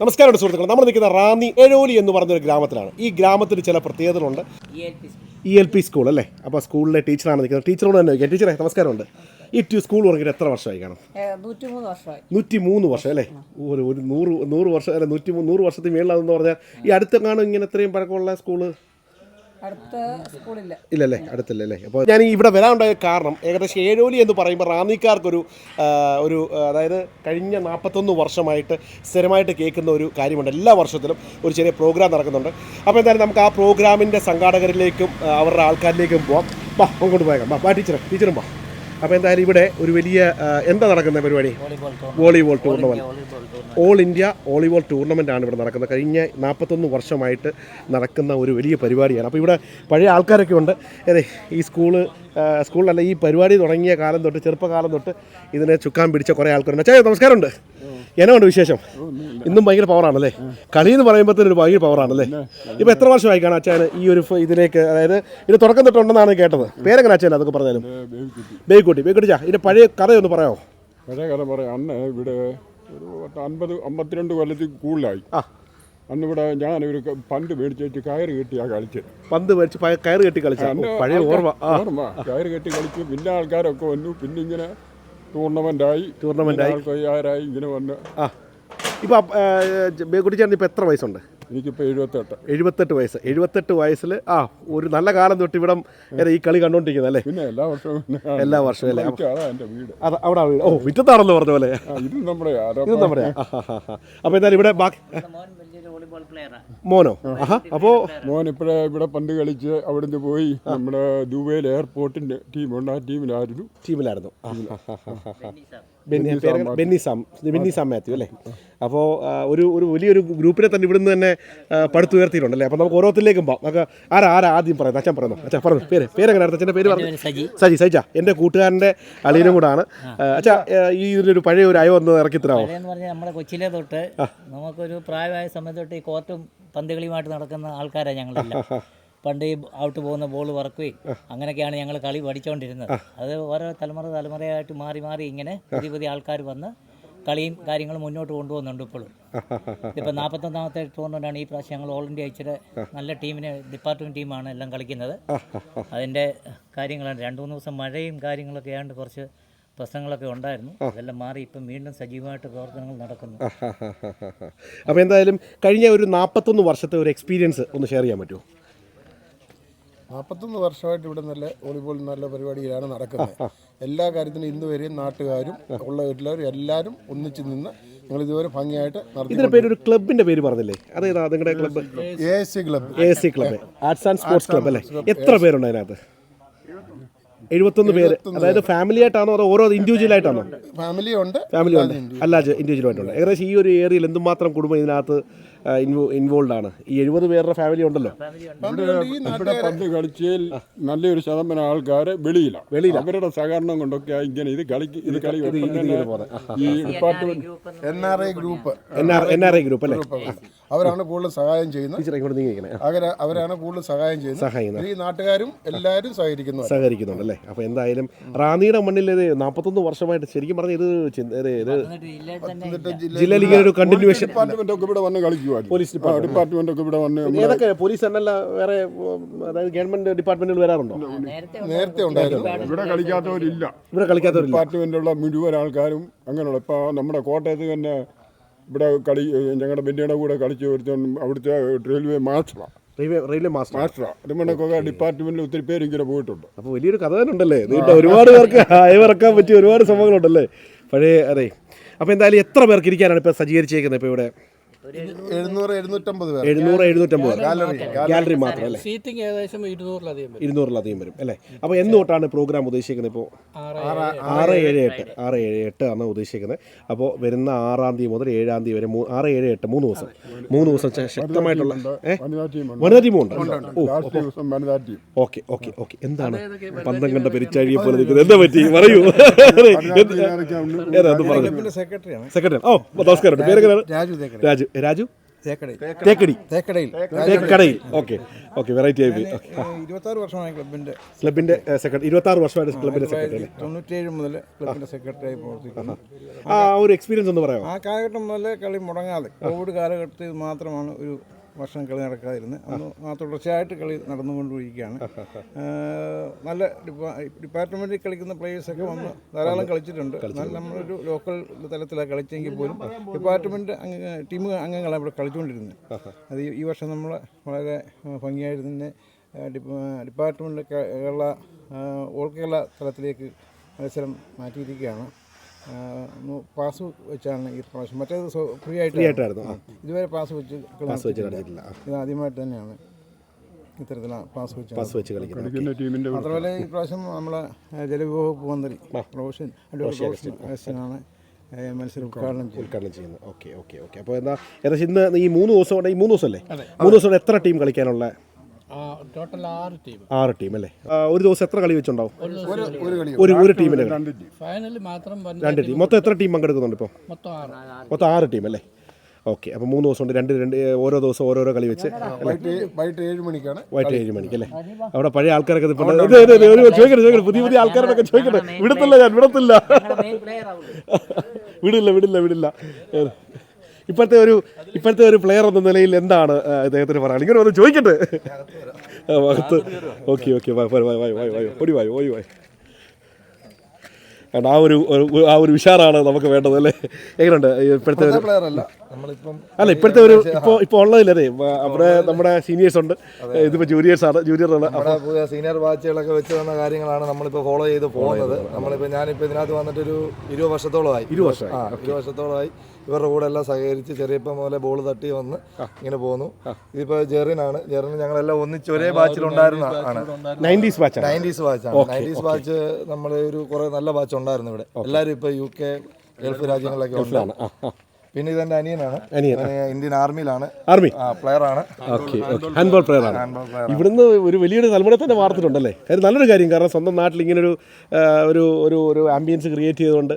നമസ്കാരം സുഹൃത്തുക്കൾ നമ്മൾ നിൽക്കുന്ന റാന്നി എഴോലി എന്ന് പറഞ്ഞ ഒരു ഗ്രാമത്തിലാണ്. ഈ ഗ്രാമത്തിൽ ചില പ്രത്യേകതകളുണ്ട്. ഇ എൽ പി സ്കൂൾ അല്ലേ? അപ്പോൾ സ്കൂളിലെ ടീച്ചറാണ് നിൽക്കുന്നത്. ടീച്ചറോട് തന്നെ ചോദിക്കാം. ടീച്ചറെ നമസ്കാരമുണ്ട്. ഈ ടു സ്കൂൾ തുടങ്ങിയിട്ട് എത്ര വർഷമായി കാണും? നൂറ്റി മൂന്ന് വർഷം അല്ലേ? ഒരു ഒരു നൂറ് നൂറ് വർഷം അല്ല നൂറ്റി നൂറ് വർഷത്തിന് മേളിലാണെന്ന് പറഞ്ഞാൽ ഈ അടുത്ത് കാണും ഇങ്ങനെ ഇത്രയും പഴക്കമുള്ള സ്കൂൾ? ഇല്ലല്ലേ? അടുത്തില്ല അല്ലേ അപ്പോൾ ഞാൻ ഇവിടെ വരാനുണ്ടായ കാരണം ഏകദേശം ഏഴോലി എന്ന് പറയുമ്പോൾ റാന്നിക്കാർക്കൊരു ഒരു അതായത് കഴിഞ്ഞ നാൽപ്പത്തൊന്ന് വർഷമായിട്ട് സ്ഥിരമായിട്ട് കേൾക്കുന്ന ഒരു കാര്യമുണ്ട്. എല്ലാ വർഷത്തിലും ഒരു ചെറിയ പ്രോഗ്രാം നടക്കുന്നുണ്ട്. അപ്പോൾ എന്തായാലും നമുക്ക് ആ പ്രോഗ്രാമിന്റെ സംഘാടകരിലേക്കും അവരുടെ ആൾക്കാരിലേക്കും പോവാം. വാ അങ്ങോട്ട് പോയേക്കാം. വാ ടീച്ചറെ ടീച്ചറും വാ. അപ്പോൾ എന്തായാലും ഇവിടെ ഒരു വലിയ എന്താ നടക്കുന്ന പരിപാടി? Volleyball tournament all India volleyball tournament ആണ് ഇവിടെ നടക്കുന്നത്. കഴിഞ്ഞ നാൽപ്പത്തൊന്ന് വർഷമായിട്ട് നടക്കുന്ന ഒരു വലിയ പരിപാടിയാണ്. അപ്പോൾ ഇവിടെ പഴയ ആൾക്കാരൊക്കെ ഉണ്ട്. അതെ ഈ സ്കൂൾ സ്കൂളിലല്ല ഈ പരിപാടി തുടങ്ങിയ കാലം തൊട്ട് ചെറുപ്പകാലം തൊട്ട് ഇതിനെ ചുക്കാൻ പിടിച്ച കുറേ ആൾക്കാരുണ്ട്. അച്ഛാ നമസ്കാരമുണ്ട്. എന്നാണ്ട് വിശേഷം? ഇന്നും ഭയങ്കര പവറാണല്ലേ കളി എന്ന് പറയുമ്പോഴത്തേനും ഒരു ഭയങ്കര പവറാണല്ലേ ഇപ്പോൾ എത്ര വർഷമായി കാണാം അച്ഛൻ ഈ ഒരു ഇതിലേക്ക്? അതായത് ഇത് തുടക്കം തൊട്ടുണ്ടെന്നാണ് കേട്ടത്. പേരെങ്ങനെ അച്ഛൻ അതൊക്കെ പറഞ്ഞാലും? ബേക്കുട്ടി ബേക്കുട്ടി ചാ ഇതിന്റെ പഴയ കഥയൊന്ന് പറയാമോ? പഴയ കഥ പറയാം. അന്ന് ഇവിടെ ഒരു അൻപത് അമ്പത്തിരണ്ട് കൊല്ലത്തിൽ കൂടുതലായി. ആ. അന്ന് ഇവിടെ ഞാൻ ഒരു പന്ത് മേടിച്ച് വെച്ച് കയറ് കെട്ടിയാ കളിച്ചത്. പന്ത് മേടിച്ച് കയറ് കെട്ടി കളിച്ചു. പഴയ ഓർമ്മ. ഓർമ്മ. കയറ് കെട്ടി കളിച്ച് പിന്നെ ആൾക്കാരൊക്കെ വന്നു. പിന്നെ ഇങ്ങനെ ടൂർണമെന്റായി ടൂർണമെന്റ് ആയി. ആൾക്കാരായി ഇങ്ങനെ വന്ന്. ആ. ഇപ്പൊ ബേഗുടി ചേട്ടൻ ഇപ്പം എത്ര വയസ്സുണ്ട്? എനിക്കിപ്പോൾ എഴുപത്തെട്ട്. എഴുപത്തെട്ട് വയസ്സ്. എഴുപത്തെട്ട് വയസ്സിൽ ആ ഒരു നല്ല കാലം തൊട്ട് ഇവിടം ഈ കളി കണ്ടുകൊണ്ടിരിക്കുന്നത് അല്ലേ? പിന്നെ എല്ലാ വർഷവും എല്ലാ വർഷവും അല്ലേ? അതെ എന്റെ വീട്. അത് അവിടെ വീട്. ഓ വിറ്റത്താണെന്ന് പറഞ്ഞ പോലെ. ഇത് നമ്മുടെ ഇത് നമ്മുടെ അപ്പോൾ എന്തായാലും ഇവിടെ ബാക്കി മോനോ? ആഹാ അപ്പോൾ മോൻ ഇപ്പോഴേ ഇവിടെ പണ്ട് കളിച്ച് അവിടുന്ന് പോയി നമ്മുടെ ദുബൈയിൽ എയർപോർട്ടിന്റെ ടീമുണ്ട് ആ ടീമിലായിരുന്നു ടീമിലായിരുന്നു. ബെന്നി പേര് ബെന്നി സാം ബെന്നി സാം മാത്യു അല്ലേ? അപ്പോൾ ഒരു ഒരു വലിയൊരു ഗ്രൂപ്പിനെ തന്നെ ഇവിടുന്ന് തന്നെ പടുത്തുയർത്തിയിട്ടുണ്ട് അല്ലേ? അപ്പോൾ നമുക്ക് ഓരോരുത്തരിലേക്കും പോകാം നമുക്ക് ആരാ ആരാ ആദ്യം പറയുന്നത്? അച്ഛൻ പറയുന്നു. അച്ഛൻ പറഞ്ഞു. പേര് പേരെങ്ങനെ അച്ഛന്റെ പേര് പറഞ്ഞു. സജി. സജി എന്റെ കൂട്ടുകാരന്റെ അളിയനും കൂടാണ്. അച്ഛാ ഈ ഇതിനൊരു പഴയ ഒരു അയോ ഒന്ന് ഇറക്കി തരാമോ? നമ്മുടെ കൊച്ചിലെ തൊട്ട് നമുക്കൊരു പ്രായമായ സമയത്ത് തൊട്ട് ഈ കോർട്ടും പന്തുകളിയുമായിട്ട് നടക്കുന്ന ആൾക്കാരാണ് ഞങ്ങളെല്ലാം. പണ്ട് ഈ ഔട്ട് പോകുന്ന ബോൾ വറക്കുകയും അങ്ങനെയൊക്കെയാണ് ഞങ്ങൾ കളി പഠിച്ചുകൊണ്ടിരുന്നത് അത് ഓരോ തലമുറ തലമുറയായിട്ട് മാറി മാറി ഇങ്ങനെ പുതിയ പുതിയ ആൾക്കാർ വന്ന് കളിയും കാര്യങ്ങളും മുന്നോട്ട് കൊണ്ടുപോകുന്നുണ്ട് ഇപ്പോഴും. ഇപ്പം നാൽപ്പത്തൊന്നാമത്തെ ടൂർണമെന്റാണ് ഈ പ്രാവശ്യം ഞങ്ങൾ ഓൾ ഇന്ത്യ അയച്ചിട്ട് നല്ല ടീമിനെ ഡിപ്പാർട്ട്മെന്റ് ടീമാണ് എല്ലാം കളിക്കുന്നത്. അതിന്റെ കാര്യങ്ങളാണ് രണ്ട് മൂന്ന് ദിവസം മഴയും കാര്യങ്ങളൊക്കെ ആയതുകൊണ്ട് കുറച്ച് പ്രശ്നങ്ങളൊക്കെ ഉണ്ടായിരുന്നു. അതെല്ലാം മാറി ഇപ്പം വീണ്ടും സജീവമായിട്ട് പ്രവർത്തനങ്ങൾ നടക്കുന്നു. അപ്പോൾ എന്തായാലും കഴിഞ്ഞ ഒരു നാൽപ്പത്തൊന്ന് വർഷത്തെ ഒരു എക്സ്പീരിയൻസ് ഒന്ന് ഷെയർ ചെയ്യാൻ പറ്റുമോ? നാൽപ്പത്തൊന്ന് വർഷമായിട്ട് ഇവിടെ നല്ല വോളിബോൾ നല്ല പരിപാടിയിലാണ് നടക്കുന്നത്. എല്ലാ കാര്യത്തിനും ഇന്ന് വരെയും നാട്ടുകാരും ഉള്ള എല്ലാവരും എല്ലാവരും ഒന്നിച്ച് നിന്ന് ഞങ്ങൾ ഇതുവരെ ഭംഗിയായിട്ട് നടത്തി ഇതിന്റെ പേര് ഒരു ക്ലബിന്റെ പേര് പറഞ്ഞില്ലേ? അതേതാ നിങ്ങളുടെ club A C club A C club arts and sports club അല്ലേ? എത്ര പേരുണ്ട് അതിനകത്ത്? എഴുപത്തൊന്ന് പേര്. അതായത് ഫാമിലി ആയിട്ടാണോ അതോ ഓരോ ഇൻഡിവിജ്വൽ ആയിട്ടാണോ? ഫാമിലി ഉണ്ട്. ഫാമിലി ഉണ്ട്. അല്ലാതെ ഇൻഡിവിജ്വൽ ആയിട്ടുണ്ട് ഏകദേശം ഈ ഒരു ഏരിയയിൽ എന്തുമാത്രം കുടുംബം ഇതിനകത്ത് ഇൻവോൾവ് ആണ്. ഈ എഴുപത് പേരുടെ ഫാമിലി ഉണ്ടല്ലോ. ഇവിടെ ഇവിടെ പന്ത് കളിച്ചതിൽ നല്ലൊരു ശതമാനം ആൾക്കാര് വെളിയിലാണ്. അവരുടെ സഹകരണം കൊണ്ടൊക്കെ ഇങ്ങനെ ഇത് കളിക്ക് ഇത് കളി ഒപ്പം തന്നെ ഈ department N R I group N R I group അല്ലേ? അവരാണ് കൂടുതൽ സഹായം ചെയ്യുന്നത്. അവരാണ് കൂടുതൽ സഹായം ചെയ്യുന്നത്. സഹായിക്കുന്നത്. ഈ നാട്ടുകാരും എല്ലാവരും സഹകരിക്കുന്നു അല്ലേ? അപ്പോൾ എന്തായാലും റാന്നിയുടെ മണ്ണിൽ ഇത് നാൽപ്പത്തൊന്ന് വർഷമായിട്ട് ശരിക്കും പറഞ്ഞ ഇത് ജില്ലയിൽ ഇങ്ങനെ ഒരു കണ്ടിന്യൂവേഷൻ ഡിപ്പാർട്ട്മെന്റ് ഒക്കെ ഇവിടെ വന്ന് പോലീസ് ഡിപ്പാർട്ട്മെന്റ് ഒക്കെ ഇവിടെ വന്ന് നമ്മുടെ ഏതൊക്കെ പോലീസ് എന്നല്ല വേറെ അതായത് ഗവൺമെന്റ് ഡിപ്പാർട്ട്മെന്റുകൾ വരാറുണ്ടോ? നേരത്തെ ഉണ്ടായിരുന്നു. ഇവിടെ കളിക്കാത്തവരില്ല. ഇവിടെ കളിക്കാത്തവരില്ല. ഡിപ്പാർട്ട്മെന്റിലുള്ള മുഴുവൻ ആൾക്കാരും അങ്ങനെയുള്ള ഇപ്പോൾ നമ്മുടെ കോട്ടയത്ത് തന്നെ ഇവിടെ കളി ഞങ്ങളുടെ ബെന്നിയുടെ കൂടെ കളിച്ച് ഒരുത്തൻ അവിടുത്തെ റെയിൽവേ മാസ്റ്ററാണ് റെയിൽവേ മാസ്റ്റർ മാസ്റ്ററാണ് അതുകൊണ്ടൊക്കെ ഡിപ്പാർട്ട്മെന്റിൽ ഒത്തിരി പേര് ഇങ്ങനെ പോയിട്ടുണ്ട്. അപ്പോൾ വലിയൊരു കഥ തന്നെ ഉണ്ടല്ലേ നീട്ട ഒരുപാട് പേർക്ക് അയവിറക്കാൻ പറ്റിയ ഒരുപാട് സംഭവങ്ങളുണ്ടല്ലേ? പഴയ അതെ. അപ്പോൾ എന്തായാലും എത്ര പേർക്ക് ഇരിക്കാനാണ് ഇപ്പോൾ സജ്ജീകരിച്ചേക്കുന്നത് ഇപ്പോൾ ഇവിടെ? എഴുന്നൂറ് എഴുന്നൂറ്റമ്പത് പേർ. എഴുന്നൂറ് എഴുന്നൂറ്റമ്പത് ഗാലറി മാത്രം അല്ലേ? സീറ്റിംഗ് ഏകദേശം ഇരുന്നൂറിലധികം വരും. ഇരുന്നൂറിലധികം വരും അല്ലേ? അപ്പോൾ എന്ന് തൊട്ടാണ് പ്രോഗ്രാം ഉദ്ദേശിക്കുന്നത് ഇപ്പോൾ ആറ് ഏഴ് എട്ട്. ആറ് ഏഴ് എട്ട് ആണ് ഉദ്ദേശിക്കുന്നത്. അപ്പോൾ വരുന്ന ആറാം തീയതി മുതൽ ഏഴാം തീയതി വരെ ആറ് ഏഴ് എട്ട് മൂന്ന് ദിവസം. മൂന്ന് ദിവസം ശക്തമായിട്ടുള്ള വനിതാ ടീമുണ്ട് ടീമും ഉണ്ട്. Okay okay okay. എന്താണ്? പന്തം കണ്ട പെരിച്ചാഴിയെ പോലെ നിൽക്കുന്നത്. എന്താ പറ്റി? പറയൂ. സെക്രട്ടറി ഓ നമസ്കാരം. പേരെങ്ങനെയാണ്? രാജു. രാജു? തേക്കടി. തേക്കടയിൽ. തേക്കടയിൽ. ഓക്കെ. ഓക്കെ വെറൈറ്റി ആയി ഓക്കെ ഇരുപത്താറ് വർഷമായി ക്ലബിന്റെ ക്ലബിന്റെ സെക്രട്ടറി ഇരുപത്തി ആറ് വർഷമായിട്ട് ക്ലബിന്റെ സെക്രട്ടറി അല്ലേ? തൊണ്ണൂറ്റേഴ് മുതൽ ക്ലബിന്റെ സെക്രട്ടറിയായി പ്രവർത്തിക്കുന്നു. ആ ഒരു എക്സ്പീരിയൻസ് ഒന്ന് പറയാമോ? ആ കാലഘട്ടം മുതൽ കളി മുടങ്ങാതെ കോവിഡ് കാലഘട്ടത്തിൽ മാത്രമാണ് ഒരു വർഷം കളി നടക്കാതിരുന്നു അന്ന് ആ തുടർച്ചയായിട്ട് കളി നടന്നുകൊണ്ടിരിക്കുകയാണ്. നല്ല ഡിപ്പാർട്ട്മെന്റിൽ ഡിപ്പാർട്ട്മെന്റിൽ കളിക്കുന്ന പ്ലേയേഴ്സൊക്കെ വന്ന് ധാരാളം കളിച്ചിട്ടുണ്ട്. എന്നാൽ നമ്മളൊരു ലോക്കൽ തലത്തിലാണ് കളിച്ചെങ്കിൽ പോലും ഡിപ്പാർട്ട്മെന്റ് അംഗ ടീം അംഗങ്ങളാണ് ഇവിടെ കളിച്ചുകൊണ്ടിരുന്നത്. അത് ഈ- വർഷം നമ്മൾ വളരെ ഭംഗിയായിട്ട് തന്നെ ഡിപ്പാർട്ട്മെന്റ് കേരള ഓൾ കേരള തലത്തിലേക്ക് മത്സരം മാറ്റിയിരിക്കുകയാണ്. പാസ് വെച്ചാണ് ഈ പ്രാവശ്യം. മറ്റേത് ഫ്രീ ആയിട്ട് ഫ്രീ ആയിട്ടായിരുന്നു. ഇതുവരെ പാസ് വെച്ച് പാസ് വെച്ച് കളിച്ചിട്ടില്ല. ഇത് ആദ്യമായിട്ട് തന്നെയാണ് പാസ് വെച്ച് പാസ് വെച്ച് കളിക്കുന്നത്. മാത്രമല്ല ഈ പ്രാവശ്യം നമ്മളെ ജലവിഭവ മന്ത്രി റോഷൻ റോഷനാണ് മത്സരം ഉദ്ഘാടനം ഉദ്ഘാടനം ചെയ്യുന്നത്. ഓക്കെ ഓക്കെ ഓക്കെ അപ്പോൾ എന്താ ഏകദേശം ഇന്ന് ഈ മൂന്ന് ദിവസം കൊണ്ട് ഈ മൂന്ന് ദിവസം അല്ലേ മൂന്ന് ദിവസം എത്ര ടീം കളിക്കാനുള്ള ടോട്ടൽ ആറ് ടീം ആറ് ടീം അല്ലേ? ആ, ഒരു ദിവസം എത്ര കളി വെച്ചുണ്ടാവും ഒരു ഒരു കളി. ഒരു ഒരു ടീമിന് രണ്ട് ടീം ഫൈനലിൽ മാത്രം രണ്ട് ടീം മൊത്തം എത്ര ടീം പങ്കെടുക്കുന്നുണ്ട് ഇപ്പോൾ മൊത്തം ആറ്. മൊത്തം ആറ് ടീം അല്ലേ? ഓക്കെ അപ്പോൾ മൂന്ന് ദിവസം ഉണ്ട്. രണ്ട് രണ്ട് ഓരോ ദിവസം ഓരോരോ കളി വെച്ച് വൈകിട്ട് വൈകിട്ട് ഏഴ് മണിക്കാണ് വൈകിട്ട് ഏഴ് മണിക്ക് അല്ലേ? അവിടെ പഴയ ആൾക്കാരൊക്കെ ഇപ്പോൾ ഇത് ഇത് ഇത് ഒരു ചോദിക്കട്ടെ ചോദിക്കട്ടെ പുതിയ പുതിയ ആൾക്കാരൊക്കെ ചോദിക്കട്ടെ. വിടത്തില്ല ഞാൻ വിടത്തില്ല. വിടില്ല വിടില്ല വിടില്ല. ഇപ്പോഴത്തെ ഒരു ഇപ്പോഴത്തെ ഒരു പ്ലെയർ എന്ന നിലയിൽ എന്താണ് അദ്ദേഹത്തിന് പറയാൻ? ഇങ്ങനെ ഒന്ന് ചോദിക്കട്ടെ? അകത്ത്. ഓക്കെ ഓക്കെ ഓടി വായോ ഓടി വായോ കാരണം ആ ഒരു ആ ഒരു ഉഷാറാണ് നമുക്ക് വേണ്ടത് അല്ലേ? എങ്ങനെയുണ്ട്? ഇപ്പോഴത്തെ ഒരു അല്ല. ഇപ്പോഴത്തെ ഒരു ഇപ്പോൾ ഇപ്പോൾ ഉള്ളതില്ലേ അവിടെ നമ്മുടെ സീനിയേഴ്സ് ഉണ്ട്. ഇതിപ്പോൾ ജൂനിയേഴ്സ് ആണ് ജൂനിയർ ആണ്. പുതിയ സീനിയർ ബാച്ചുകളൊക്കെ വെച്ച് തന്ന കാര്യങ്ങളാണ് നമ്മളിപ്പോൾ ഫോളോ ചെയ്ത് പോകുന്നത്. നമ്മളിപ്പോൾ ഞാനിപ്പോൾ ഇതിനകത്ത് വന്നിട്ടൊരു ഇരുപത് വർഷത്തോളമായി. ഇരുപത് വർഷം ആ ഇരുപത് വർഷത്തോളമായി. ഇവരുടെ കൂടെ എല്ലാം സഹകരിച്ച് ചെറിയപ്പം മുതലേ ബോൾ തട്ടി വന്ന് ഇങ്ങനെ പോന്നു. ഇതിപ്പോ ജെറിനാണ്. ജെറിന് ഞങ്ങളെല്ലാം ഒന്നിച്ച് ഒരേ ബാച്ചിലുണ്ടായിരുന്ന ആണ്. നയന്റീസ് ബാച്ച് നയന്റീസ് ബാച്ചാണ് നയന്റീസ് ബാച്ച് നമ്മൾ ഒരു കുറെ നല്ല ബാച്ച് ഉണ്ടായിരുന്നു ഇവിടെ. എല്ലാവരും ഇപ്പൊ യു കെ ഗൾഫ് രാജ്യങ്ങളിലൊക്കെ ഉണ്ട്. ആ ആ. പിന്നെ ഇതെന്റെ അനിയനാണ്. ഇന്ത്യൻ ആർമിയിലാണ് ആർമി പ്ലെയർ ആണ്. ഓക്കെ ഓക്കെ ഹാൻഡ്ബോൾ പ്ലെയർ ആണ്. ഇവിടുന്ന് ഒരു വലിയൊരു തലമുറ തന്നെ വാർത്തിട്ടുണ്ടല്ലേ? അത് നല്ലൊരു കാര്യം കാരണം സ്വന്തം നാട്ടിൽ ഇങ്ങനെ ഒരു ഒരു ഒരു ആംബിയൻസ് ക്രിയേറ്റ് ചെയ്തുകൊണ്ട്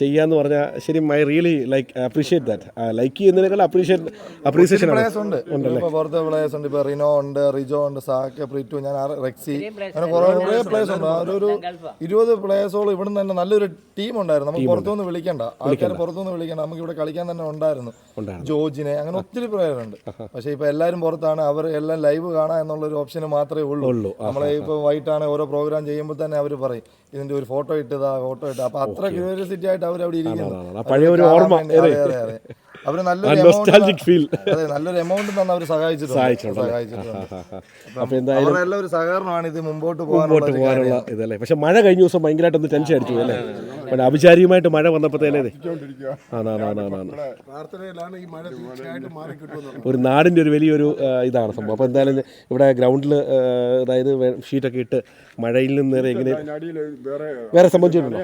ചെയ്യാന്ന് പറഞ്ഞാൽ ശരി I really like appreciate that like ചെയ്യുന്നതിനേക്കാൾ അപ്രീഷിയേറ്റ് അപ്രീസിയേഷൻ പ്ലേയേഴ്സ് ഉണ്ട്. ഇപ്പോൾ പുറത്തെ പ്ലേയേഴ്സ് ഉണ്ട്. ഇപ്പോൾ റിനോ ഉണ്ട് റിജോ ഉണ്ട് സാക്ക് പ്രിറ്റു ഞാൻ റെക്സി അങ്ങനെ കുറേ കുറേ പ്ലേയേഴ്സ് ഉണ്ട്. അതൊരു ഇരുപത് പ്ലേയേഴ്സോളം ഇവിടുന്ന് തന്നെ നല്ലൊരു ടീം ഉണ്ടായിരുന്നു. നമുക്ക് പുറത്തുനിന്ന് വിളിക്കേണ്ട. ആൾക്കാർ പുറത്തുനിന്ന് വിളിക്കേണ്ട. നമുക്ക് ഇവിടെ കളിക്കാൻ തന്നെ ഉണ്ടായിരുന്നു. ജോജിനെ അങ്ങനെ ഒത്തിരി പ്ലേയറുണ്ട് ഉണ്ട്. പക്ഷെ ഇപ്പോൾ എല്ലാവരും പുറത്താണ്. അവർ എല്ലാം ലൈവ് കാണാം എന്നുള്ള ഒരു ഓപ്ഷൻ മാത്രമേ ഉള്ളൂ. ഉള്ളൂ. നമ്മളെ ഇപ്പോൾ വൈകിട്ടാണ് ഓരോ പ്രോഗ്രാം ചെയ്യുമ്പോൾ തന്നെ അവർ പറയും ഇതിന്റെ ഒരു ഫോട്ടോ ഇട്ടതാ ഫോട്ടോ ഇട്ടതാ. അപ്പോൾ അത്ര ക്യൂരിയോസിറ്റി ആയിട്ട് അവർ അവിടെ ഇരിക്കുന്നു. ആ, പഴയ ഒരു ഓർമ്മ, അവർ നല്ലൊരു ഫീൽ അതെ നല്ലൊരു എമൗണ്ട് തന്നെ അവർ സഹായിച്ചിട്ടുണ്ട്. സഹായിച്ചിട്ടുണ്ട്. അപ്പോൾ എന്തായാലും ഒരു സഹകരണമാണ് ഇത് മുമ്പോട്ട് മുമ്പോട്ട് പോകാനുള്ള ഇതല്ലേ? പക്ഷെ മഴ കഴിഞ്ഞ ദിവസം ഭയങ്കരമായിട്ടൊന്ന് ടെൻഷൻ അടിച്ചു അല്ലേ? പിന്നെ അവിചാരിയുമായിട്ട് മഴ വന്നപ്പോഴത്തേനേ ആണാണാണാണ് ഒരു നാടിന്റെ ഒരു വലിയൊരു ഇതാണ് സംഭവം. അപ്പോൾ എന്തായാലും ഇവിടെ ഗ്രൗണ്ടിൽ അതായത് ഷീറ്റൊക്കെ ഇട്ട് മഴയിൽ നിന്ന് നേരെ എങ്ങനെ വേറെ വേറെ സംബന്ധിച്ചിട്ടുണ്ടോ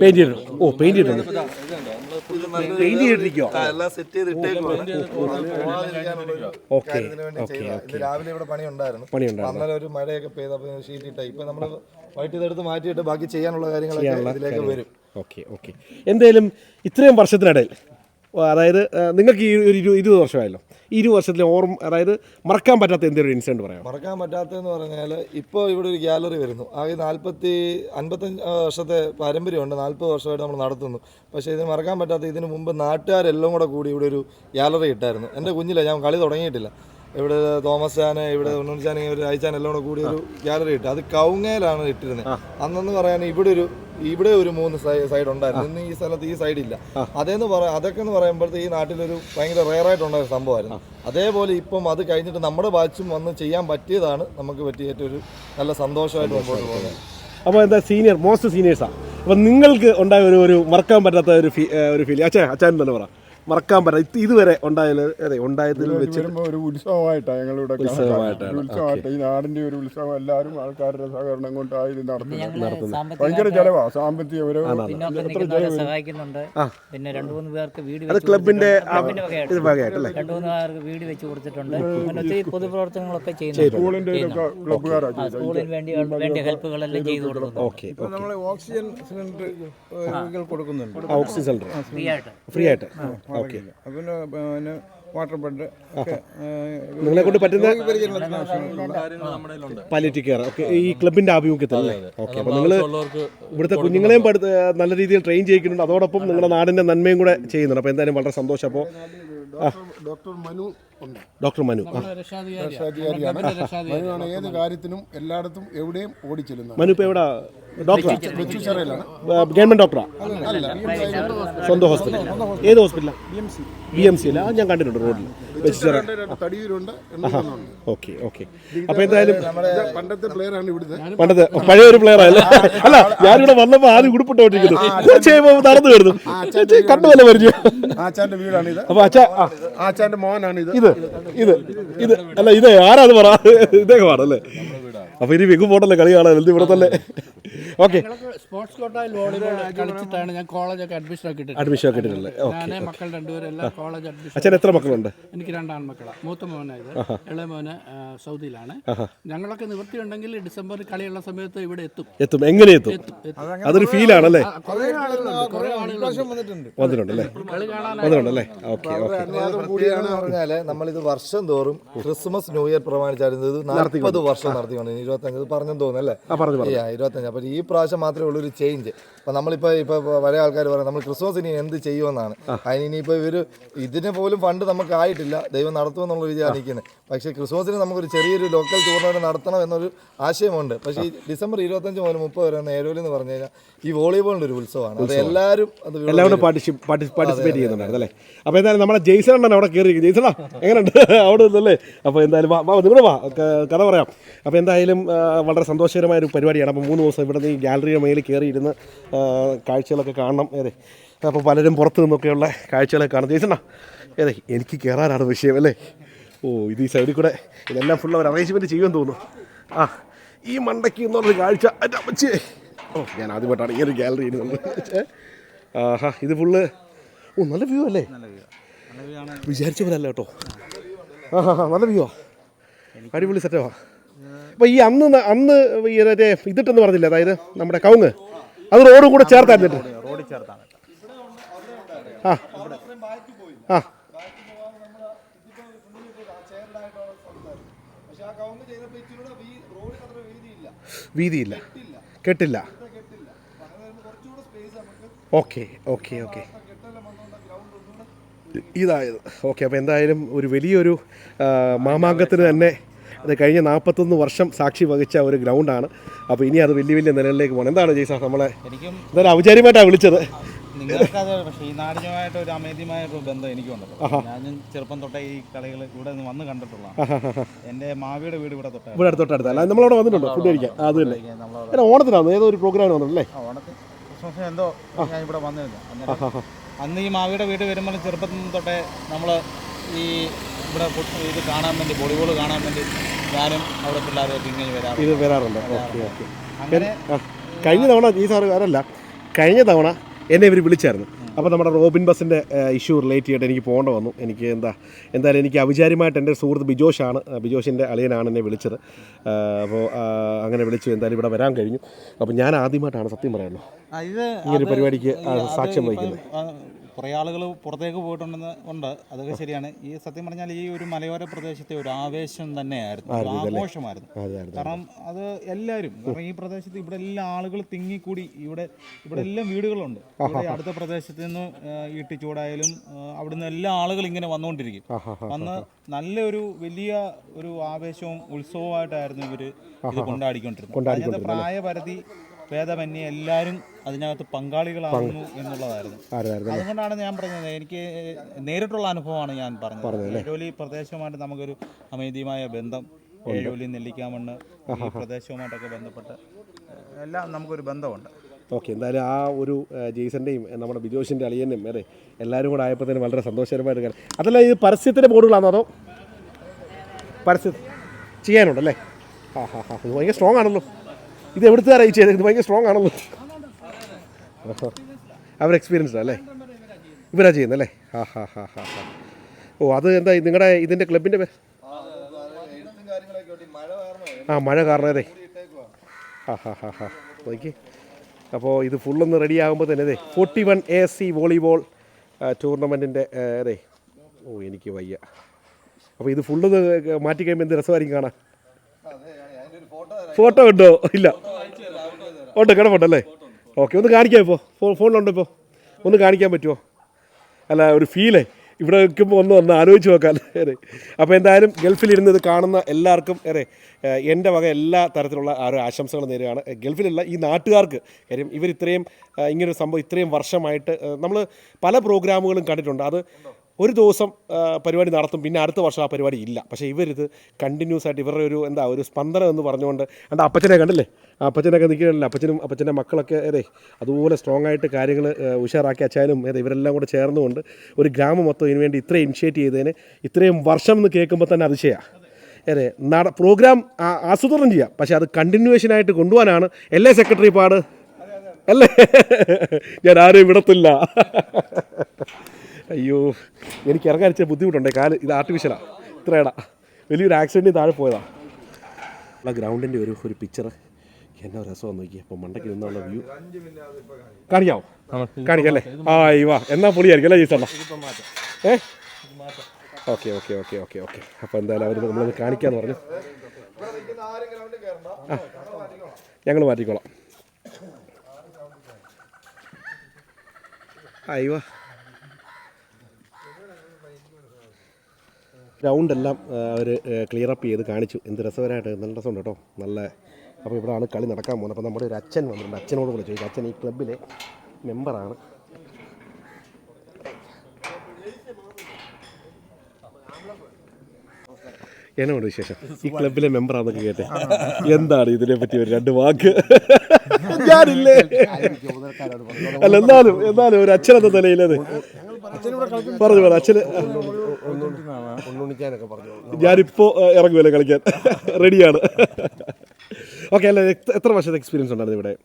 പെയിന്റ് ചെയ്തിട്ടുണ്ടോ. ഓ പെയിന്റ് ചെയ്തിട്ടുണ്ട്. പെയിന്റ് ചെയ്തിരിക്കോ എല്ലാം സെറ്റ്. ഓക്കെ രാവിലെ ഇവിടെ പണി ഉണ്ടായിരുന്നു ഒരു മഴയൊക്കെ പെയ്തപ്പോൾ ഷീറ്റ് ഇട്ട ഇപ്പൊ നമ്മൾ വൈകിട്ട് ഇതെടുത്ത് മാറ്റിയിട്ട് ബാക്കി ചെയ്യാനുള്ള കാര്യങ്ങളൊക്കെ ഇതിലേക്ക് വരും ഓക്കെ ഓക്കെ എന്തായാലും ഇത്രയും വർഷത്തിനിടയിൽ അതായത് നിങ്ങൾക്ക് ഈ ഒരു ഇരു ഇരുപത് വർഷമായല്ലോ. ഈ ഇരുപത് വർഷത്തിലെ ഓർമ്മ അതായത് മറക്കാൻ പറ്റാത്ത എന്തൊരു ഇൻസിഡന്റ് പറയാം മറക്കാൻ പറ്റാത്തതെന്ന് പറഞ്ഞാൽ ഇപ്പോൾ ഇവിടെ ഒരു ഗ്യാലറി വരുന്നു. ആകെ നാൽപ്പത്തി അൻപത്തഞ്ച് വർഷത്തെ പാരമ്പര്യമുണ്ട്. നാൽപ്പത് വർഷമായിട്ട് നമ്മൾ നടത്തുന്നു. പക്ഷേ ഇതിന് മറക്കാൻ പറ്റാത്ത ഇതിന് മുമ്പ് നാട്ടുകാരെല്ലാം കൂടെ കൂടി ഇവിടെ ഒരു ഗ്യാലറി ഇട്ടായിരുന്നു. എന്റെ കുഞ്ഞിലെ ഞാൻ കളി തുടങ്ങിയിട്ടില്ല. ഇവിടെ തോമസ് ചാന് ഇവിടെ ഉണ്ണുച്ചാൻ ഒരു അയച്ചാൻ എല്ലാം കൂടെ കൂടി ഒരു ഗ്യാലറി ഇട്ട്. അത് കൗങ്ങയിലാണ് ഇട്ടിരുന്നത്. അന്നെന്ന് പറയാൻ ഇവിടെ ഒരു ഇവിടെ ഒരു മൂന്ന് സൈഡ് ഉണ്ടായിരുന്നു. ഇന്ന് ഈ സ്ഥലത്ത് ഈ സൈഡ് ഇല്ല. അതേന്ന് പറ അതൊക്കെ എന്ന് പറയുമ്പോഴത്തെ ഈ നാട്ടിലൊരു ഭയങ്കര റെയറായിട്ടുണ്ടായ സംഭവമായിരുന്നു. അതേപോലെ ഇപ്പം അത് കഴിഞ്ഞിട്ട് നമ്മുടെ ബാച്ചും വന്ന് ചെയ്യാൻ പറ്റിയതാണ് നമുക്ക് പറ്റിയ ഏറ്റവും ഒരു നല്ല സന്തോഷമായിട്ട് മുമ്പോട്ട് പോകുന്നത്. അപ്പോൾ എന്താ സീനിയർ മോസ്റ്റ് സീനിയേഴ്സാണ് അപ്പോൾ നിങ്ങൾക്ക് ഉണ്ടായ ഒരു ഒരു മറക്കാൻ പറ്റാത്ത ഒരു ഫീ ഒരു ഫീൽ അച്ഛൻ അച്ഛൻ തന്നെ പറ? മറക്കാൻ പറ്റാത്ത ഇത് ഇതുവരെ അതെ ഉണ്ടായതിൽ വെച്ച് ഒരു ഉത്സവമായിട്ടാണ് ഞങ്ങളിവിടെ ഉത്സവമായിട്ടാണ്. ഒരു ഉത്സവമായിട്ട് ഈ നാടിന്റെ ഒരു ഉത്സവം എല്ലാവരും ആൾക്കാരുടെ സഹകരണം കൊണ്ടാണ് ഇത് നടത്തുന്നത്. ഭയങ്കര ചെലവാ സാമ്പത്തിക ഒരു പിന്നോക്കം സഹായിക്കുന്നുണ്ട്. പിന്നെ രണ്ടു മൂന്ന് പേർക്ക് വീട് അത് ക്ലബിന്റെ രണ്ടു മൂന്ന് പേർക്ക് വീട് വെച്ച് കൊടുത്തിട്ടുണ്ട്. അങ്ങനെ ഒത്തിരി പൊതുപ്രവർത്തനങ്ങളൊക്കെ ചെയ്യുന്നുണ്ട്. സ്കൂളിന്റെ ഇതൊക്കെ ക്ലബ്ബുകാരാണ് സ്കൂളിന് വേണ്ടി ഹെൽപ്പുകളെല്ലാം ചെയ്തു കൊടുക്കുന്നുണ്ട്. ഓക്കെ നമ്മൾ ഓക്സിജൻ സിലിണ്ടർ കൊടുക്കുന്നുണ്ട്. Oxygen cylinder. ഫ്രീ ആയിട്ട്. ഫ്രീ ആയിട്ട്. മാർക്കില്ല അത് പിന്നെ പിന്നെ വാട്ടർ ബെഡ് ഒക്കെ നിങ്ങളെ കൊണ്ട് പറ്റുന്ന പാലിയേറ്റീവ് കെയർ ഓക്കെ. ഈ ക്ലബിന്റെ ആഭിമുഖ്യത്തിൽ അല്ലേ ഓക്കെ. അപ്പോൾ നിങ്ങൾ ഇവിടുത്തെ കുഞ്ഞുങ്ങളെയും പഠിത്ത നല്ല രീതിയിൽ ട്രെയിൻ ചെയ്യിക്കുന്നുണ്ട്. അതോടൊപ്പം നിങ്ങളുടെ നാടിന്റെ നന്മയും കൂടെ ചെയ്യുന്നുണ്ട്. അപ്പോൾ എന്തായാലും വളരെ സന്തോഷം. അപ്പോൾ ഡോക്ടർ മനു ഡോക്ടർ മനു രക്ഷാധികാരിയാണ്. മനുവാണ് ഏത് കാര്യത്തിനും എല്ലായിടത്തും എവിടെയും ഓടിച്ചെല്ലുന്നത് മനു ഇപ്പോൾ എവിടെ? ഡോക്ടറാ? ഗവൺമെന്റ് ഡോക്ടറാ? സ്വന്തം ഹോസ്പിറ്റൽ ഏത് ഹോസ്പിറ്റലാണ് ബി എം സി അല്ല ഞാൻ കണ്ടിട്ടുണ്ട് റോഡിൽ ഓക്കെ ഓക്കെ. എന്തായാലും പണ്ടത്തെ പ്ലെയർ ആണ് ഇവിടുത്തെ പണ്ടത്തെ പഴയ ഒരു പ്ലെയർ അല്ലേ അല്ല ഞാനിവിടെ വന്നപ്പോൾ ആദ്യം ഉടുപ്പിട്ടോണ്ടിരിക്കുന്നു കുറച്ച് കഴിയുമ്പോൾ നടന്നു വരുന്നു. കണ്ടുവല്ല പരിചയം? ആച്ചാന്റെ വീടാണ് ഇത് അപ്പോൾ അച്ഛാ ആച്ചാന്റെ മോനാണ് ഇത്. ഇത് ഇത് ഇത്. അല്ല ഇത് ആരാ അത് പറ? ഇദ്ദേഹമാണ് അല്ലേ? അപ്പോൾ ഇനി വെഗു പോട്ടല്ലേ കളി കാണാൻ? ഇവിടെ തന്നെ ഓക്കെ സ്പോർട്സ് കോട്ടയിൽ വോളിബോൾ കളിച്ചിട്ടാണ് ഞാൻ കോളേജൊക്കെ അഡ്മിഷൻ ഒക്കെ ഇട്ടിട്ട് അഡ്മിഷൻ ഒക്കെ ഇട്ടിട്ടുള്ളത്. ഓക്കെ മക്കൾ രണ്ടുപേരെല്ലാം കോളേജ് അഡ്മിഷൻ അച്ഛൻ എത്ര മക്കളുണ്ട്? എനിക്ക് രണ്ടാണ് മക്കളാണ് മൂത്ത മോനായത്. ഇളയ മോന് സൗദിയിലാണ്. ഞങ്ങളൊക്കെ നിവൃത്തിയുണ്ടെങ്കിൽ ഡിസംബറിൽ കളിയുള്ള സമയത്ത് ഇവിടെ എത്തും. എത്തും. എങ്ങനെ എത്തും? അതൊരു ഫീൽ വന്നിട്ടുണ്ട്. വന്നിട്ടുണ്ടല്ലേ? വന്നിട്ടുണ്ടല്ലേ? ഓക്കെ കൂടിയാണ് പറഞ്ഞാൽ നമ്മളിത് വർഷം തോറും ക്രിസ്മസ് ന്യൂ ഇയർ പ്രമാണിച്ചായിരുന്നു. ഇത് നാൽപ്പത് വർഷം നടത്തിക്കൊണ്ട്. ഇരുപത്തഞ്ച് ഇത് പറഞ്ഞെന്ന് തോന്നുന്നല്ലേ ആ പറഞ്ഞു പറഞ്ഞു. ഇരുപത്തഞ്ച്. അപ്പോൾ ഈ പ്രാവശ്യം മാത്രമേ ഉള്ളൂ ഒരു ചേഞ്ച് അപ്പം നമ്മളിപ്പോൾ ഇപ്പോൾ പഴയ ആൾക്കാർ പറയാം നമ്മൾ ക്രിസ്മസ് ഇനി എന്ത് ചെയ്യുമെന്നാണ്. അതിന് ഇനിയിപ്പോൾ ഇവർ ഇതിന് പോലും ഫണ്ട് നമുക്ക് ആയിട്ടില്ല ദൈവം നടത്തുമെന്നുള്ള വിചാരം നിൽക്കുന്നത് പക്ഷേ ക്രിസ്മസിന് നമുക്കൊരു ചെറിയൊരു ലോക്കൽ ടൂർണമെന്റ് നടത്തണം എന്നൊരു ആശയമുണ്ട്. പക്ഷേ ഈ ഡിസംബർ ഇരുപത്തഞ്ച് മുതൽ മുപ്പത് വരെ നേരോലി എന്ന് പറഞ്ഞു കഴിഞ്ഞാൽ ഈ വോളിബോളിന്റെ ഒരു ഉത്സവമാണ്. അത് എല്ലാവരും അത് എല്ലാവരും പാർട്ടിസിപ്പേറ്റ് ചെയ്യുന്നുണ്ട് ചെയ്യുന്നുണ്ടായിരുന്നു അല്ലേ? അപ്പോൾ എന്തായാലും നമ്മുടെ ജെയ്സൺ ഉണ്ടോ അവിടെ കയറി ജെയ്സണാ എങ്ങനെയുണ്ട്? അവിടെ നിന്നല്ലേ? അപ്പോൾ എന്തായാലും വാ നിങ്ങൾ വാ. കഥ പറയാം. അപ്പോൾ എന്തായാലും വളരെ സന്തോഷകരമായ ഒരു പരിപാടിയാണ്. അപ്പോൾ മൂന്ന് ദിവസം ഇവിടെ നിന്ന് ഈ ഗാലറിയുടെ മേളിൽ കയറിയിരുന്ന് കാഴ്ചകളൊക്കെ കാണണം. ഏതെ അപ്പോൾ പലരും പുറത്ത് നിന്നൊക്കെയുള്ള കാഴ്ചകളൊക്കെ കാണും. ജെയ്സണാ ഏതെ എനിക്ക് കയറാനാണ് വിഷയം അല്ലേ? ഓ ഇത് ഈ സൈഡിൽ കൂടെ ഇതെല്ലാം ഫുൾ അവർ അറേഞ്ച്മെന്റ് ചെയ്യുമെന്ന് തോന്നുന്നു. ആ ഈ മണ്ടയ്ക്ക് എന്നുള്ളൊരു കാഴ്ച. എന്റെ അമ്മച്ചേ. ഓ ഞാൻ ആദ്യമായിട്ടാണ് ഈ ഒരു ഗാലറി ഇരുന്നത് ആഹാ ഇത് ഫുള്ള് ഓ നല്ല വ്യൂ അല്ലേ? വിചാരിച്ച പോലെ അല്ല കേട്ടോ. ആ ഹാ ഹാ നല്ല വ്യൂ അടിപൊളി സെറ്റവാ അപ്പോൾ ഈ അന്ന് അന്ന് ഈ മറ്റേ ഇതിട്ടെന്ന് പറഞ്ഞില്ല അതായത് നമ്മുടെ കവുങ്ങ്? അത് റോഡും കൂടെ ചേർത്തായിരുന്നു റോഡ് ചേർത്താണ് ആ. ആ. വീതിയില്ല. കെട്ടില്ല. Okay okay okay. ഇതായത് ഓക്കെ അപ്പോൾ എന്തായാലും ഒരു വലിയൊരു മാമാങ്കത്തിന് തന്നെ അത് കഴിഞ്ഞ നാൽപ്പത്തൊന്ന് വർഷം സാക്ഷി വഹിച്ച ഒരു ഗ്രൗണ്ടാണ്. അപ്പോൾ ഇനി അത് വലിയ വലിയ നിലകളിലേക്ക് പോകണം. എന്താണ് ജയ്സാർ നമ്മളെ എനിക്കും എന്തായാലും ഔപചാരികമായിട്ടാണ് വിളിച്ചത്? നിങ്ങൾക്കത് പക്ഷേ ഈ നാടിനുമായിട്ട് ഒരു അമേദ്യമായ ഒരു ബന്ധം എനിക്കുണ്ടല്ലോ. ഞാനും ചെറുപ്പം തൊട്ടേ ഈ കളികൾ ഇവിടെ നിന്ന് വന്ന് കണ്ടിട്ടുള്ളതാണ്. എന്റെ മാവിയുടെ വീട് ഇവിടെ തൊട്ടേ ഇവിടെ അടുത്തോട്ടടുത്ത് അല്ല നമ്മളവിടെ വന്നിട്ടുണ്ടോ? ഫുഡ് കഴിക്കാൻ? അത് തന്നെ ഓണത്തിനാണ് ഏതോ ഒരു പ്രോഗ്രാം വന്നിട്ടല്ലേ ഓണത്തിന്. ക്രിസ്മസിന് എന്തോ ഞാൻ ഇവിടെ വന്നിരുന്നു. അന്ന് ഈ മാവിയുടെ വീട് വരുമ്പോൾ ചെറുപ്പത്തിൽ തൊട്ടേ നമ്മൾ ഈ ഇവിടെ ഇത് കാണാൻ വേണ്ടി വോളിബോൾ കാണാൻ വേണ്ടി ഞാനും അവിടെ പിള്ളേരൊക്കെ ഇങ്ങനെ വരാറുണ്ട്. ഇത് വരാറുണ്ട്. Okay okay. അങ്ങനെ കഴിഞ്ഞ തവണ ഈ സാറ് വേറല്ല കഴിഞ്ഞ തവണ എന്നെ ഇവർ വിളിച്ചായിരുന്നു. അപ്പോൾ നമ്മുടെ റോബിൻ ബസിന്റെ ഇഷ്യൂ റിലേറ്റ് ചെയ്തിട്ട് എനിക്ക് പോകേണ്ട വന്നു. എനിക്ക് എന്താ എന്തായാലും എനിക്ക് ഔപചാരികമായിട്ട് എന്റെ സുഹൃത്ത് ബിജോഷാണ് ബിജോഷിന്റെ അളിയനാണ് എന്നെ വിളിച്ചത്. അപ്പോൾ അങ്ങനെ വിളിച്ചു എന്തായാലും ഇവിടെ വരാൻ കഴിഞ്ഞു. അപ്പോൾ ഞാൻ ആദ്യമായിട്ടാണ് സത്യം പറയുള്ളൂ ഒരു പരിപാടിക്ക് സാക്ഷ്യം വഹിക്കുന്നത്. കുറേ ആളുകൾ പുറത്തേക്ക് പോയിട്ടുണ്ടെന്ന് ഉണ്ട്. അതൊക്കെ ശരിയാണ്. ഈ സത്യം പറഞ്ഞാൽ ഈ ഒരു മലയോര പ്രദേശത്തെ ഒരു ആവേശം തന്നെയായിരുന്നു. ഒരു ആഘോഷമായിരുന്നു. കാരണം അത് എല്ലാവരും കാരണം ഈ പ്രദേശത്ത് ഇവിടെ എല്ലാ ആളുകൾ തിങ്ങിക്കൂടി. ഇവിടെ ഇവിടെ എല്ലാം വീടുകളുണ്ട്. ഇവിടെ അടുത്ത പ്രദേശത്ത് നിന്ന് ആ, അവിടുന്ന് എല്ലാ ആളുകളും ഇങ്ങനെ വന്നുകൊണ്ടിരിക്കും. വന്ന് നല്ലൊരു വലിയ ഒരു ആവേശവും ഉത്സവമായിട്ടായിരുന്നു ഇവർ ഇത് കൊണ്ടാടിക്കൊണ്ടിരുന്നത്. പ്രായപരിധി ഭേദമന്യേ എല്ലാവരും അതിനകത്ത് പങ്കാളികളാകുന്നു എന്നുള്ളതായിരുന്നു. അതുകൊണ്ടാണ് ഞാൻ പറഞ്ഞത്. എനിക്ക് നേരിട്ടുള്ള അനുഭവമാണ് ഞാൻ പറഞ്ഞത്. ഏരോലി പ്രദേശവുമായിട്ട് നമുക്കൊരു അമേദ്യമായ ബന്ധം ഏരോലി നെല്ലിക്കാമണ്ണ് ഈ പ്രദേശവുമായിട്ടൊക്കെ ബന്ധപ്പെട്ട് എല്ലാം നമുക്കൊരു ബന്ധമുണ്ട്. ഓക്കെ എന്തായാലും ആ ഒരു ജെയ്സന്റെയും നമ്മുടെ ബിജോഷിന്റെ അളിയനും അതെ എല്ലാവരും കൂടെ ആയപ്പോഴത്തേനും വളരെ സന്തോഷകരമായിട്ട് കാര്യം അതല്ല ഇത് പരസ്യത്തിന്റെ ബോർഡുകളാണോ അതോ? പരസ്യം ചെയ്യാനുണ്ടല്ലേ? ആ ഹാ ഹാ ഭയങ്കര സ്ട്രോങ് ആണല്ലോ. ഇത് എവിടുത്തെ അറിയിച്ചത് ഇത് ഭയങ്കര സ്ട്രോങ് ആണല്ലോ. അവർ എക്സ്പീരിയൻസ്ഡ് അല്ലേ? ഇവരാ ചെയ്യുന്നല്ലേ ഹാ ഓ അത് എന്താ നിങ്ങളുടെ ഇതിന്റെ ക്ലബിന്റെ പേര് ആ മഴ കാരണം അതെ. ഹാ ഹാ ഹാ ഹാ. അപ്പോൾ ഇത് ഫുള്ളൊന്ന് റെഡി ആകുമ്പോൾ തന്നെ അതെ forty one A C volleyball ടൂർണമെന്റിന്റെ അതെ. ഓ എനിക്ക് വയ്യ. അപ്പോൾ ഇത് ഫുള്ള് മാറ്റി കഴിയുമ്പോൾ എന്ത് രസമായിരിക്കും കാണാൻ? ഫോട്ടോ ഉണ്ടോ ഇല്ല. ഉണ്ട് കിടപ്പുണ്ടല്ലേ? ഓക്കെ ഒന്ന് കാണിക്കാം ഇപ്പോൾ ഫോണിലുണ്ടോ ഇപ്പോൾ ഒന്ന് കാണിക്കാൻ പറ്റുമോ? അല്ല ഒരു ഫീലേ ഇവിടെ നിൽക്കുമ്പോൾ ഒന്ന് ഒന്ന് ആലോചിച്ച് നോക്കാം. അതെ അപ്പോൾ എന്തായാലും ഗൾഫിലിരുന്ന് ഇത് കാണുന്ന എല്ലാവർക്കും അതെ എന്റെ വക എല്ലാ തരത്തിലുള്ള ആ ഒരു ആശംസകൾ നേരുകയാണ്. ഗൾഫിലുള്ള ഈ നാട്ടുകാർക്ക് കാര്യം ഇവർ ഇത്രയും ഇങ്ങനൊരു സംഭവം ഇത്രയും വർഷമായിട്ട് നമ്മൾ പല പ്രോഗ്രാമുകളും കണ്ടിട്ടുണ്ട്. അത് ഒരു ദിവസം പരിപാടി നടത്തും. പിന്നെ അടുത്ത വർഷം ആ പരിപാടി ഇല്ല. പക്ഷേ ഇവരിത് കണ്ടിന്യൂസ് ആയിട്ട് ഇവരുടെ ഒരു എന്താ ഒരു സ്പന്ദനം എന്ന് പറഞ്ഞുകൊണ്ട് എന്റെ അപ്പച്ചനെ കണ്ടില്ലേ? അപ്പച്ചനൊക്കെ നിൽക്കണല്ലേ അപ്പച്ചനും അപ്പച്ചന്റെ മക്കളൊക്കെ അതെ അതുപോലെ സ്ട്രോങ് ആയിട്ട് കാര്യങ്ങൾ ഉഷാറാക്കി അച്ചാനും അതെ ഇവരെല്ലാം കൂടെ ചേർന്നുകൊണ്ട് ഒരു ഗ്രാമം മൊത്തം ഇതിന് വേണ്ടി ഇത്രയും ഇനിഷ്യേറ്റ് ചെയ്തതിന് ഇത്രയും വർഷം എന്ന് കേൾക്കുമ്പോൾ തന്നെ അതിശയമാണ് അതെ നട പ്രോഗ്രാം ആസൂത്രണം ചെയ്യാം. പക്ഷേ അത് കണ്ടിന്യൂവേഷനായിട്ട് കൊണ്ടുപോകാനാണ്. എല്ലാ സെക്രട്ടറി പാട്? അല്ലേ? ഞാൻ ആരെയും വിടത്തില്ല. അയ്യോ എനിക്ക് ഇറങ്ങാൻ ഇച്ചിരി ബുദ്ധിമുട്ടുണ്ട്. കാൽ ഇത് ആർട്ടിഫിഷ്യലാണ് ഇത്രയടാ വലിയൊരു ആക്സിഡന്റിൽ താഴെ പോയതാ. ആ ഗ്രൗണ്ടിന്റെ ഒരു ഒരു പിക്ചർ എന്നാ രസമെന്ന് നോക്കി അപ്പോൾ മണ്ടയ്ക്ക് നിന്നുള്ള വ്യൂ കാണിക്കാവോ? കാണിക്കാം അല്ലേ ആ വാ എന്നാ പൊളിയായിരിക്കും അല്ലേ ജീസണ്ണ? ഏ? Okay okay okay okay okay. അപ്പോൾ എന്തായാലും അവർ നമ്മളത് കാണിക്കാന്ന് പറഞ്ഞു. ആ ഞങ്ങൾ മാറ്റിക്കോളാം. അയ്യോ ഗ്രൗണ്ട് എല്ലാം അവർ ക്ലിയർ അപ്പ് ചെയ്ത് കാണിച്ചു. എന്ത് രസകരമായിട്ട് നല്ല രസമുണ്ട് കേട്ടോ. നല്ല അപ്പോൾ ഇവിടെയാണ് കളി നടക്കാൻ പോകുന്നത്. അപ്പോൾ നമ്മുടെ ഒരു അച്ഛൻ വന്നിട്ടുണ്ട്. അച്ഛനോട് കൂടെ ചോദിച്ചു അച്ഛൻ ഈ ക്ലബിലെ മെമ്പറാണ് എന്നോട് വിശേഷം? ഈ ക്ലബിലെ മെമ്പറാന്നൊക്കെ കേട്ടെ. എന്താണ് ഇതിനെ പറ്റി ഒരു രണ്ട് വാക്ക്? ഞാനില്ലേ? അല്ല എന്നാലും എന്നാലും ഒരു അച്ഛനെന്ന നിലയിലത്. പറഞ്ഞു പറഞ്ഞു. അച്ഛന് ഉണ്ണുണിക്കാനൊക്കെ പറഞ്ഞു. ഞാനിപ്പോൾ ഇറങ്ങുമല്ലേ കളിക്കാൻ? റെഡിയാണ്. ഓക്കെ അല്ല എത്ര- വർഷത്തെ എക്സ്പീരിയൻസ് ഉണ്ടായിരുന്നു ഇവിടെ?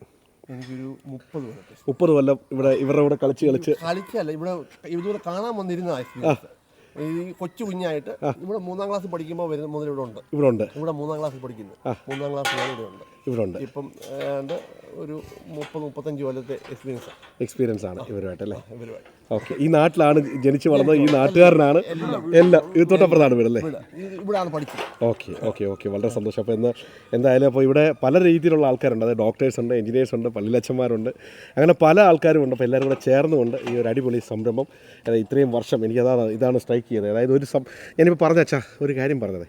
എനിക്കൊരു മുപ്പത് കൊല്ലം മുപ്പത് കൊല്ലം ഇവിടെ ഇവരുടെ കൂടെ കളിച്ച് കളിച്ച്. കളിക്കല്ല ഇവിടെ ഇതുപോലെ കാണാൻ വന്നിരുന്ന എക്സ്പീരിയൻസ് ഈ കൊച്ചു കുഞ്ഞായിട്ട് ഇവിടെ മൂന്നാം ക്ലാസ് പഠിക്കുമ്പോൾ വരുന്ന മുതൽ ഇവിടെ ഉണ്ട്. ഇവിടെ ഉണ്ട്. ഇവിടെ മൂന്നാം ക്ലാസ്സിൽ പഠിക്കുന്നു. മൂന്നാം ക്ലാസ് ഇവിടെ ഉണ്ട്. ഇവിടെ ഉണ്ട്. ഇപ്പം ഒരു മുപ്പത് മുപ്പത്തഞ്ച് കൊല്ലത്തെ എക്സ്പീരിയൻസ് എക്സ്പീരിയൻസ് ആണ് ഇവരുമായിട്ടല്ലേ ഇവരുമായി ഓക്കെ ഈ നാട്ടിലാണ് ജനിച്ചു വളർന്നത് ഈ നാട്ടുകാരനാണ്. എല്ലാം ഇത് തൊട്ടപ്പുറത്താണ് അല്ലേ? ഇവിടെയാണ് പഠിച്ചത് ഓക്കെ ഓക്കെ ഓക്കെ വളരെ സന്തോഷം. അപ്പോൾ ഇന്ന് എന്തായാലും അപ്പോൾ ഇവിടെ പല രീതിയിലുള്ള ആൾക്കാരുണ്ട്. അതായത് ഡോക്ടേഴ്സ് ഉണ്ട് എഞ്ചിനീയേഴ്സ് ഉണ്ട് പള്ളിലച്ചന്മാരുണ്ട് അങ്ങനെ പല ആൾക്കാരും ഉണ്ട്. അപ്പോൾ എല്ലാവരും കൂടെ ചേർന്നുകൊണ്ട് ഈ ഒരു അടിപൊളി സംരംഭം അതായത് ഇത്രയും വർഷം എനിക്ക് അതാണ് ഇതാണ് സ്ട്രൈക്ക് ചെയ്തത്. അതായത് ഒരു സം ഞാനിപ്പോൾ പറഞ്ഞ അച്ഛാ ഒരു കാര്യം പറഞ്ഞത്.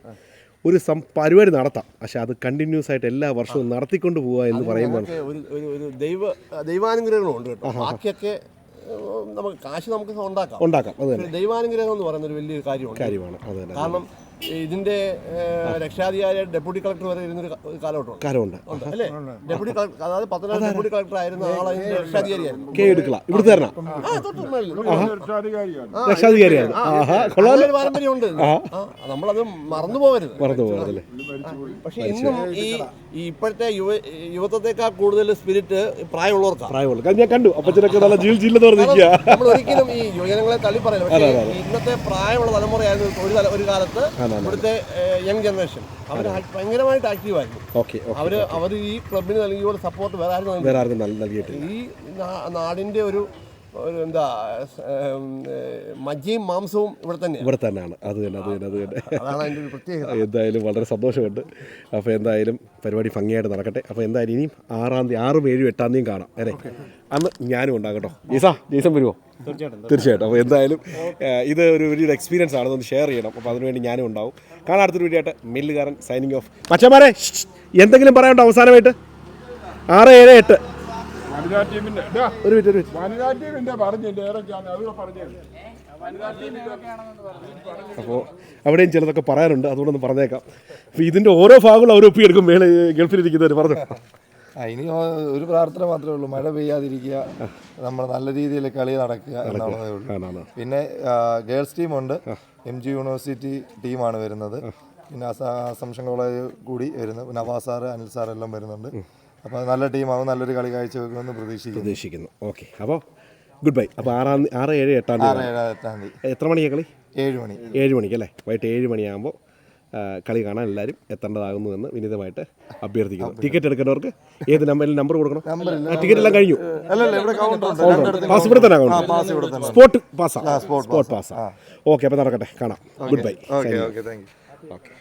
ഒരു സം പരിപാടി നടത്താം. പക്ഷെ അത് കണ്ടിന്യൂസ് ആയിട്ട് എല്ലാ വർഷവും നടത്തിക്കൊണ്ട് പോവുക എന്ന് പറയുമ്പോൾ ഒരു ദൈവ ദൈവാനുഗ്രഹങ്ങളും ഉണ്ട് കേട്ടോ. ബാക്കിയൊക്കെ നമുക്ക് കാശ് നമുക്ക് ഉണ്ടാക്കാം. ഉണ്ടാക്കാം. ദൈവാനുഗ്രഹം എന്ന് പറയുന്ന ഒരു വലിയൊരു കാര്യമാണ്. കാര്യമാണ് കാരണം ഇതിന്റെ രക്ഷാധികാരി ഡെപ്യൂട്ടി കളക്ടർ വരെ ഇരുന്നൊരു കാലഘട്ടം കാലമുണ്ട് അല്ലേ? ഡെപ്യൂട്ടി കളക്ടർ അതായത് പത്തനാട് ഡെപ്യൂട്ടി കളക്ടർ ആയിരുന്ന ആളെ രക്ഷാധികാരിയായിരുന്നു. കെ മേളിൽ. രക്ഷാധികാരിയാണ്. പാരമ്പര്യമുണ്ട്. നമ്മളത് മറന്നു പോകരുത് മറന്നു പോകാതല്ലേ പക്ഷെ ഇന്നും ഈ ഇപ്പോഴത്തെ യുവ യുവത്വത്തെക്കാൾ കൂടുതൽ സ്പിരിറ്റ് പ്രായമുള്ളവർക്കാണ് പ്രായമുള്ള ഞാൻ കണ്ടു. അപ്പച്ചനൊക്കെ നല്ല ജീൽ ജില്ലെന്ന് പറഞ്ഞിരിക്കുക നമ്മൾ ഒരിക്കലും ഈ യുവജനങ്ങളെ തള്ളി പറയില്ല. പക്ഷേ ഇന്നത്തെ പ്രായമുള്ള തലമുറയായിരുന്നു ഒരു ഒരു കാലത്ത് ഇവിടുത്തെ യങ് ജനറേഷൻ. അവർ ഭയങ്കരമായിട്ട് ആക്റ്റീവായിരുന്നു. ഓക്കെ അവർ അവർ ഈ ക്ലബിന് നൽകിയ പോലെ സപ്പോർട്ട് വേറെ ആരും വേറെ ആർക്കും നൽ- നൽകിയിട്ടില്ല. ഈ നാടിന്റെ നാടിന്റെ ഒരു ഒരു എന്താ മജ്ജയും മാംസവും ഇവിടെ തന്നെയാണ് ഇവിടെ തന്നെയാണ്. അത് തന്നെ അത് തന്നെ അത് തന്നെ. അതാണ് അതിന്റെ പ്രത്യേകത. എന്തായാലും വളരെ സന്തോഷമുണ്ട്. അപ്പോൾ എന്തായാലും പരിപാടി ഭംഗിയായിട്ട് നടക്കട്ടെ. അപ്പോൾ എന്തായാലും ഇനിയും ആറാം തീയതി ആറും ഏഴും എട്ടാം തീയതി കാണാം അല്ലേ? അന്ന് ഞാനും ഉണ്ടാകും കേട്ടോ ജീസാ ജീസൻ വരുമോ തീർച്ചയായിട്ടും. അപ്പോൾ എന്തായാലും ഇത് ഒരു വലിയൊരു എക്സ്പീരിയൻസ് ആണ് ഒന്ന് ഷെയർ ചെയ്യണം. അപ്പോൾ അതിനുവേണ്ടി ഞാനും ഉണ്ടാവും. കാണാൻ അടുത്തൊരു വീഡിയോ ആയിട്ട്. മില്ലുകാരൻ സൈനിങ് ഓഫ് മച്ചന്മാരെ എന്തെങ്കിലും പറയാനുണ്ടോ അവസാനമായിട്ട്? ആറ് ഏഴ് എട്ട്. വനിതാ ടീമിന്റെ ഒരു മിനിറ്റ് ഒരു മിനിറ്റ്. വനിതാ ടീമിന്റെ പറഞ്ഞില്ല? ടീമിന്റെ അപ്പോൾ അവിടെയും ചിലതൊക്കെ പറയാറുണ്ട് അതുകൊണ്ടൊന്ന് പറഞ്ഞേക്കാം. അപ്പോൾ ഇതിന്റെ ഓരോ ഭാഗങ്ങളും അവർ ഒപ്പിയെടുക്കും. മേലെ ഗൾഫിലിരിക്കുന്നവർ പറഞ്ഞു. ആ, ഇനി ഒരു പ്രാർത്ഥന മാത്രമേ ഉള്ളൂ. മഴ പെയ്യാതിരിക്കുക. നമ്മൾ നല്ല രീതിയിൽ കളി നടക്കുക എന്നുള്ളതേ ഉള്ളൂ. പിന്നെ ഗേൾസ് ടീമുണ്ട്. എം ജി യൂണിവേഴ്സിറ്റി ടീമാണ് വരുന്നത്. പിന്നെ അസംഷൻ കോളേജ് കൂടി വരുന്നത് പിന്നെ സാറ് അനിൽ സാർ എല്ലാം വരുന്നുണ്ട്. അപ്പോൾ നല്ല ടീമാവും നല്ലൊരു കളി കാഴ്ചവെക്കുമെന്ന് പ്രതീക്ഷിക്കുന്നു. പ്രതീക്ഷിക്കുന്നു. ഓക്കെ. അപ്പോൾ ഗുഡ് ബൈ. അപ്പോൾ ആറാം തീയതി- ആറ് ഏഴ് എട്ടാം ആറ് തീയതി ഏഴ് എട്ടാം തീയതി. എത്ര മണിയാണ് കളി? ഏഴ് മണി. ഏഴ് മണിക്ക് അല്ലേ? വൈകിട്ട് ഏഴ് മണിയാകുമ്പോൾ ആ, കളി കാണാൻ എല്ലാവരും എത്തേണ്ടതാകുന്നു എന്ന് വിനീതമായിട്ട് അഭ്യർത്ഥിക്കുന്നു. ടിക്കറ്റ് എടുക്കേണ്ടവർക്ക് ഏത് നമ്പറിൽ നമ്പർ കൊടുക്കണം? ആ, ടിക്കറ്റ് എല്ലാം കഴിഞ്ഞു? അല്ലല്ല ഇവിടെ കൗണ്ടർ ഉണ്ട്. രണ്ടിടത്തും പാസ് ഇവിടെ തന്നെ പാസ് ഇവിടെ തന്നെ. സ്പോട്ട് പാസ്സാ? സ്പോട്ട് പാസ്സാ. ഓക്കെ അപ്പോൾ നടക്കട്ടെ. കാണാം. Good bye. Okay okay thank you. Okay.